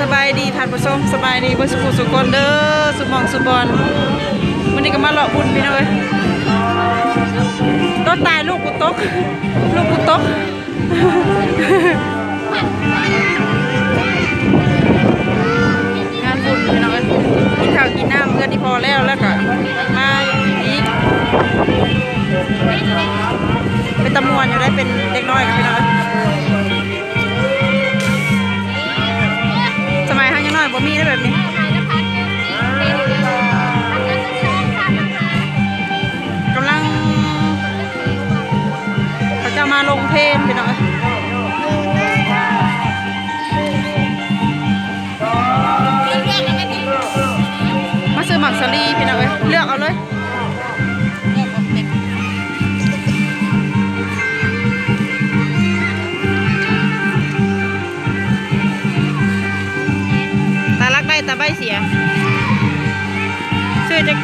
สบายดีท่านผู้ชมสบายดีเบ่สุขสุขคนเด้อสุมองสุบอลวันนี้ก็มาเลาะบุญพี่น้องเอ้ยต้นตายลูกกูตกลูกกูตกงานบุญพี่น้องเอ้ยกินข้าวกินน้ำเพื่อนที่พอแล้วแล้วก็มาอีกเป็นตะมวนอยู่ได้เป็นเด็กน้อยกับพี่น้องเอ้ย เอ้ยเลือกเอาเลยตาลักได้ตาใบเสีย ซื้อจะ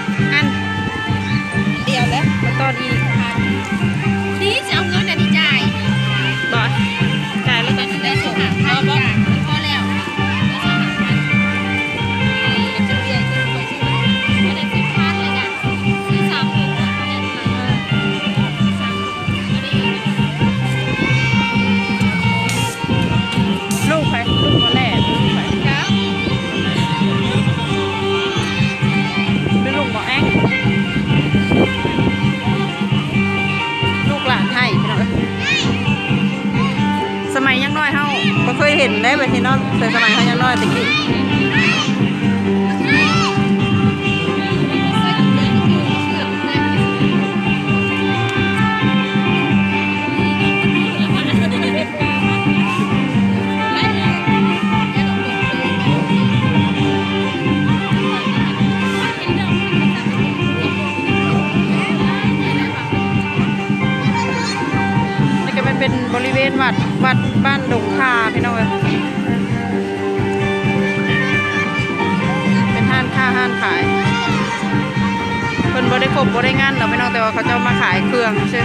แบบที่นาะแต่สมัยเขายังน้อยตะกี้ ครบบ่ได้งานเราไม่น้องแต่ว่าเขาจะมาขายเครื่องใช่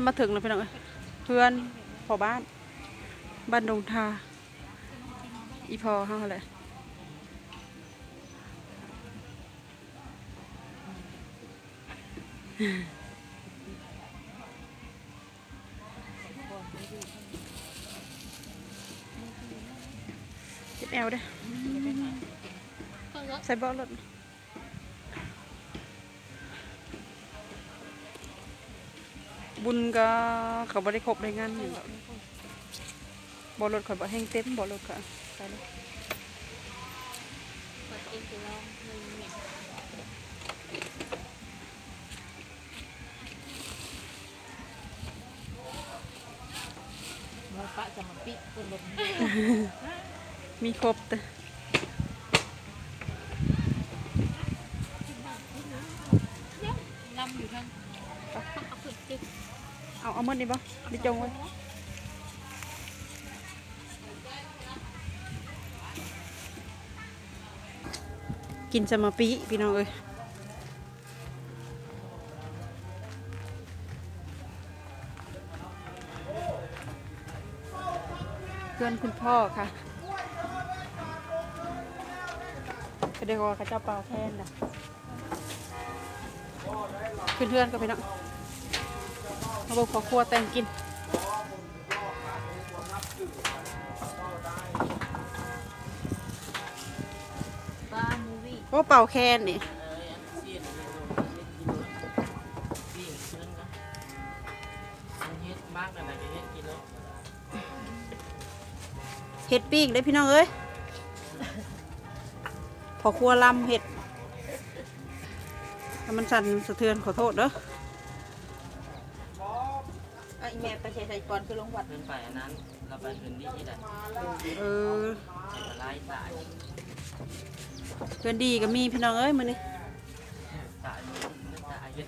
อดมาถึงแล้วพี่น้องเพื่อนพอบ้านบ้านดงทาอีพอเฮาแหละเจ็บแอวเด้อใส่เบาะรถ บุญก็เขาบ่ได้ครบได้งานอย่างแบบบ่รถข่อบ่แห้งเต็มบ่รถค่ะใส่เลยปะจะมาปิคนลงมีครบแต่ ลำอยู่ทั้งเอาขึ้นตึก เอาเอามดนี่บ่ดิจงไว้กินสมาปีพี่น้องเอ้ยเพื่อนคุณพ่อค่ะก็ได้ว่าเขาเจ้าเปล่าแทนนะเพื่อนๆก็ไปเนาะ มาบอกพอครัวแต่งกินบ้ามูวี่โอ้เป่าแคนนี่เอออันเสียนเลยวิ่งเชิญกันมันเฮ็ดมากกันนะก็เฮ็ดกินแล้วเห็ดปิ้งได้พี่น้องเอ้ยพอครัวลำเห็ดถ้ามันสั่นสะเทือนขอโทษเด้อไอ้ ก่อนคือลงวัด ขึ้นไปอันนั้น เราไปพื้นที่ที่ใดเออจะไล่ตายเพื่อนดีก็มีพี่น้องเอ้ยมือนี้ตายไม่ตายเยอะ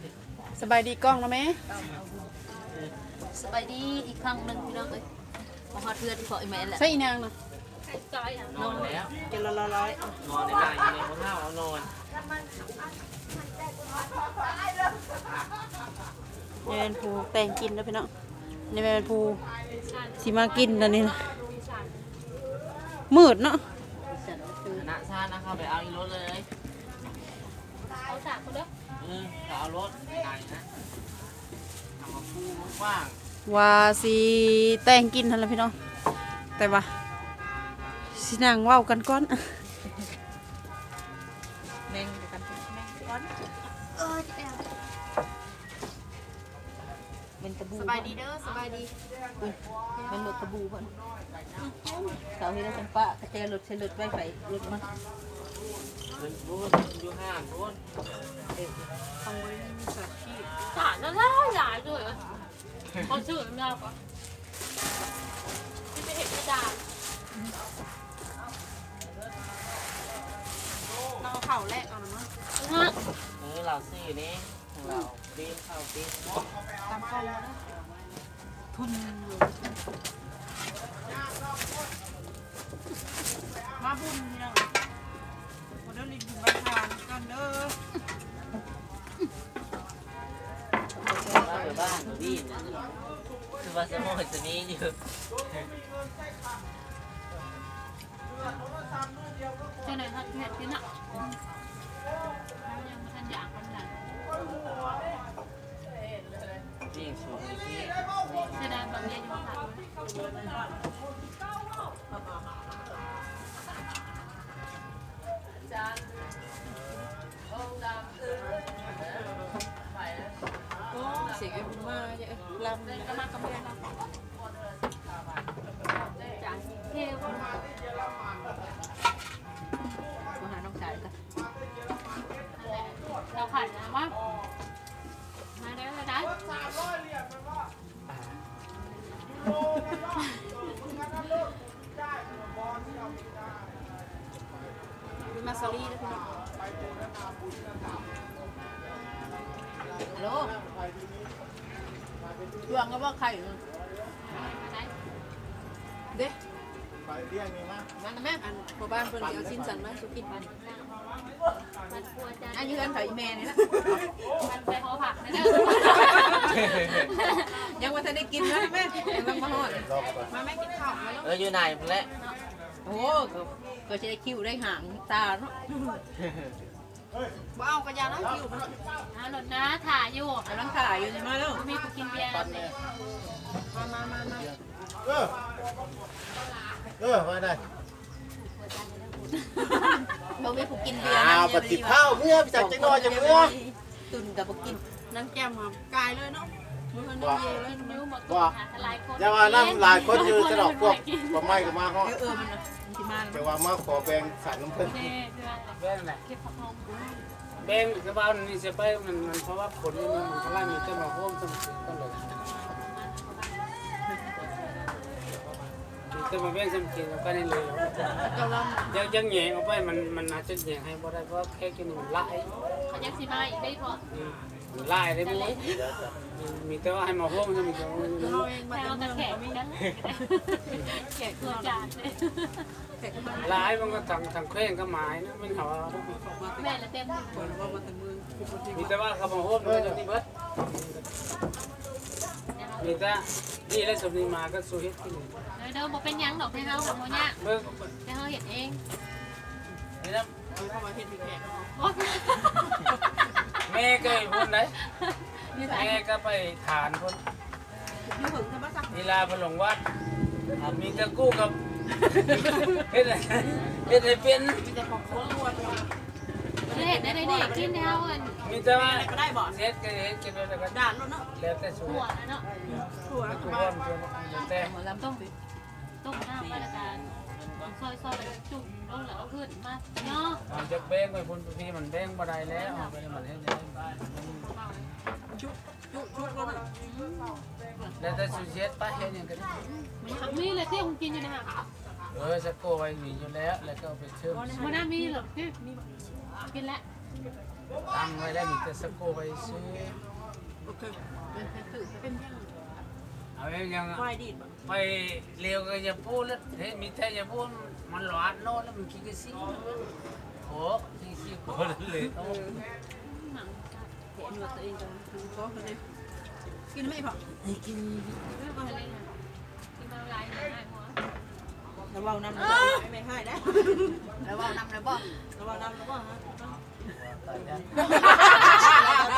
สบายดีกล้องแล้วไหมสบายดีอีกครั้งหนึ่งพี่น้องเอ้ยมาฮอดเพื่อนที่ขออีแม่แหละใช่อีนางนะจอยอะนอนแล้วเจละละร้อยนอนในบ้านอยู่ในห้องเท้าเอานอนนี่เป็นภูแต่งกินแล้วพี่น้อง นี่เป็นภูสีมากินแล้วนี่นะมืดเนาะคณะชาตินะเข้าไปเอาอีรถเลยเอาสากคนเด้อเออจะเอารถไหนนะทำมาคู่กว้างว่าสีแต่งกินทันแล้วพี่น้องแต่ว่าสินางเว้ากันก่อน เป็นตะบูสบายดีเด้อสบายดีเป็นรถตะบูเพิ่นเสาที่เราจังปะกระเจรถใช้รถไว้ไฟรถมันเป็นบูนอยู่ห้างบูนเอาไว้มีสักชีพสารแล้วล่าหลายด้วยเขาชื่อไม่ได้ปะที่ไปเห็นกระดาษเราเอาเข่าแรกเอาหน่อยมั้งนะเออเราซื้อนี่ของเราปีนเข้าปีน ตามกล้องนะทุนมาบุญพี่น้องมาเดินลินบุญบ้านทางกันเด้อบ้านบ้านดีนะคือว่าสมองจะนี้อยู่เจ้าไหนทัดเห็ดกินอะยังไม่ทันอยาก นนั้นวิ่งสูงที่เสียดายบางเรียนอยู่ค่ะเสียงไอ้บุญมาเยอะลำเลยก็มากำเรียนเรา วงก็ว่าใครเนอะเด้มานะแม่อันพอบ้านเพิ่นสิเอาชิ้นสันมาสุกินมันมันกลัวจะอันนี้กันไผ่แม่นี่นะมันไปหอผักนะเด้อยังว่าทันได้กินนะแม่ยังต้องมาหอดมาแม่กินข้าวมาแล้วเอออยู่ไหนพุ่นแหละโอ้ก็ก็จะได้คิวได้หางตาเนาะ บ่เอากระยานะคิวมันอ่าหลดนะถ่ายอยู่กำลังถ่ายอยู่นี่มาแล้วมีกูกินเบียร์เลยมามามามาเออเออมาได้เราไม่ผูกกินเบียร์อ้าวปฏิข้าวเมื่อจักจังน้อยจังเมื่อตุนกับบุกินนั่งแก้มมากายเลยเนาะมันมันเย่เลยนิ้วหมดตัวหาหลายคนอย่าว่านั่งหลายคนอยู่จะดอกพวกบ่ไม้ก็มาฮอดเออมันนะ สิมาแต่ว่ามาขอแบ่งสารน้ำเพิ่นเน่เพื่อนแบ่งแหละเก็บผักหอมแบ่งกระเป๋านี่เสียไปมันมันเพราะว่าผลนี่มันพลังมีแต่มาโฮมสมุนก็เลยมีแต่มาแบ่งสมุนกินก็นี่เลยเจ้าลยังยังแหย่ออกไปมันมันอาจจะแหย่ให้บ่ได้เพราะแค่กินมันลายเขายังสิมาอีกได้พอมัน ลายได้มั้ยมีแต่ว่าให้มาโฮมสมุนกินำเราเองมาแต่แต่เอาเมืตะองแขกนั้นแขกตัวจานเลยแขกมาลายมันก็ทางทางแขวงก็หมายนะมันเขาแม่ละเต็มคนว่ามาแต่เมืองคือคนที่มีแต่ว่าเขามาโฮมมันจะนี่เบิดมีแต่นี่และสมนีมาก็สู้เฮ็ดกินเด้อบอกเป็นยังดอกให้เฮาของโมเนี่ยเบิ่งให้เฮาเห็นเองเฮ็ดนะเข้ามาเฮ็ดพี่แขกโอ๊ย แม่ก็พูดไหนนี่ใส่แม่ก็ไปฐานคนอยู่หึงซะบ่ซะเวลาไปหลงวัดอ่ามีตะกู้กับเฮ็ดอะไรเฮ็ดให้เป็น มีแต่ของของรัวเดียวเด็ดได้เด็ดกินแล้วอันมีแต่ว่าก็ได้บ่เฮ็ดก็เฮ็ดกินแล้วก็ด่านแล้วเนาะแล้วแต่สูตหัวรนะเนาะถั่วทุกบ้าคนนแล้วแต่หัวลำต้มต้มน้ำมาละกัน ซอยซอยจุ่มลงแล้วก็ขึ้นมาเนาะมันจะแบ่งไปพุ่นพี่มันแบ่งบ่ได้แล้วเอาไปมันเฮ็ดได้ชุบชุบชุบแล้วแล้วแต่สูตรเฮ็ดไปเฮ็ดหยังก็ได้มีเลยที่คุณกินอยู่นะฮะเออสะโกไว้มีอยู่แล้ว แล้วก็ไปเชื่อมมันน่ามีหรอพี่มีกินแล้วตั้งไว้แล้วมีแต่สะโกไว้ซื้อโอเคเป็นยัง เอาไว้ยังควายดีดบ่ไปเร็วก็อย่าพูดแล้วเฮ้ยมีแต่อย่าพูดมันหลอนโน่นแล้วมันคิดกันสิโอ้คิดสิโอ้เลยโอ้เห็นว่าตัวเองจะก็เลยกินไม่พอกินอะไรนะกินมาลายหน่อยหัวแล้วเว้านำไม่ให้ได้แล้วเว้านำแล้วบ่แล้วเว้านำแล้วบ่ฮะตายแล้ว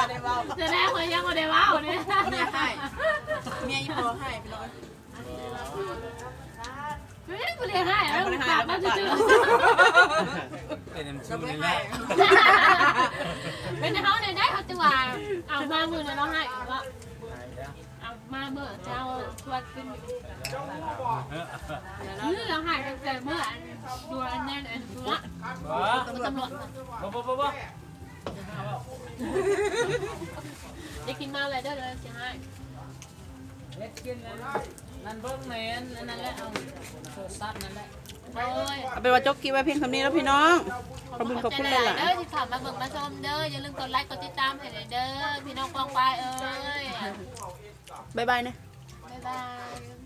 ได้เว้าจะได้คนยังมาได้ว้าเนี่ยเมียให้เมียอีพอให้ไปเลยเฮ้ยกูเรียนให้แล้วปากมันจะจืดเป็นน้ำชุ่มไม่นี่แหละเป็นเขาเนี่ยได้เขาจังหวเอามามือเนี่ยเราให้ว่าเอามาเมื่อเจ้าชวนขึ้นเออนี่เราให้ตั้งแต่เมื่อดูอันนั้นอันดูละบ่ตำรวจบ่บ่บ่บ่ จะกินมาอะไรได้เลยจะให้เฮ็ดกินแล้วนั่นเบิ่งแม่นนั่นแหละเอาโทรศัพท์นั่นแหละ โอ้ยเอาเป็นว่าจบคลิปไว้เพียงเท่านี้แล้วพี่น้อง ขอบคุณขอบคุณหลายเด้อที่ข่าวมาเบิ่งมาชมเด้อ อย่าลืมกดไลค์ กดติดตามให้เด้อ พี่น้องกองปลายเอ้ยๆบ๊ายบายนะ บ๊ายบาย